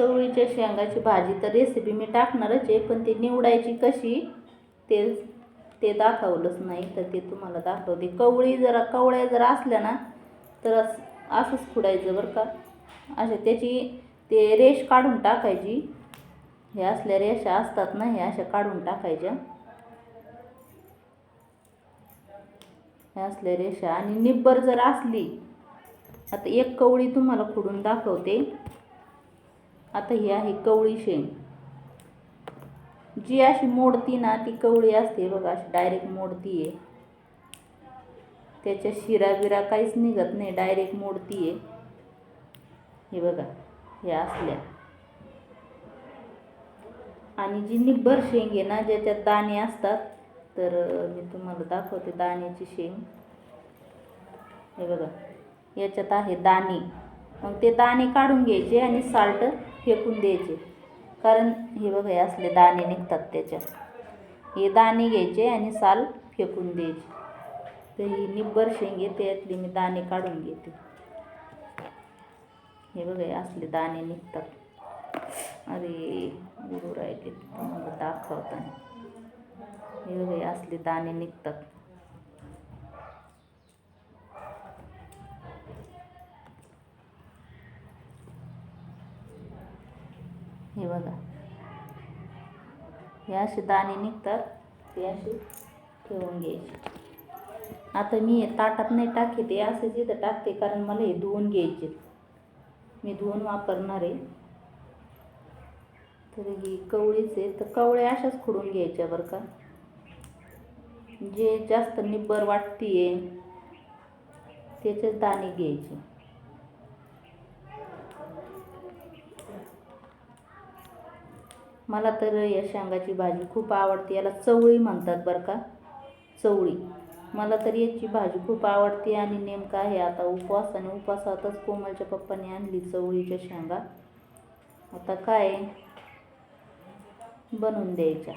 चवळीच्या शेंगाची भाजी तर रेसिपी मी टाकणारच आहे पण ती निवडायची कशी ते ते दाखवलंच नाही तर ते तुम्हाला दाखवते. कवळी जरा कवळ्या जर असल्या ना तर असं असंच खुडायचं बरं का. अशा त्याची ते रेश काढून टाकायची. हे असल्या रेषा असतात ना हे अशा काढून टाकायच्या. हे असल्या रेषा. आणि निब्बर जर असली आता एक कवळी तुम्हाला खुडून दाखवते. आता ही आहे कवळी शेंग जी अशी मोडती ना ती कवळी असते बघा अशी डायरेक्ट मोडती आहे त्याच्या शिरा बिरा काहीच निघत नाही डायरेक्ट मोडती आहे हे बघा हे असल्या. आणि जी निब्बर शेंग आहे ना ज्याच्यात दाणे असतात तर मी तुम्हाला दाखवते दाण्याची शेंग. हे बघा याच्यात आहे दाणे. मग ते दाणे काढून घ्यायचे आणि साल्ट फेकून द्यायचे. कारण हे बघा हे असले दाणे निघतात त्याच्यात. हे दाणे घ्यायचे आणि साल फेकून द्यायचे. तर ही निब्बर शेंगे त्यातले त्यातली मी दाणे काढून घेते. हे बघा हे असले दाणे निघतात. अरे गुरु राहिले दाखवताना. हे बघा हे असले दाणे निघतात. हे बघा. हे असे दाणे निघतात. ते असे ठेवून घ्यायचे. आता मी हे ताटात नाही टाकते ते असे जिथं टाकते कारण मला हे धुवून घ्यायचे मी धुवून वापरणार आहे. तर ही कवळीच आहे. तर कवळ्या अशाच खुडून घ्यायच्या बरं का. जे जास्त निब्बर वाटते त्याचेच दाणे घ्यायचे. मला तर या शेंगाची भाजी खूप आवडते याला चवळी म्हणतात बरं का. चवळी. मला तर याची भाजी खूप आवडते आणि नेमकं आहे आता उपवास आणि उपवासातच कोमलच्या पप्पाने आणली चवळीच्या शेंगा. आता काय बनवून द्यायच्या?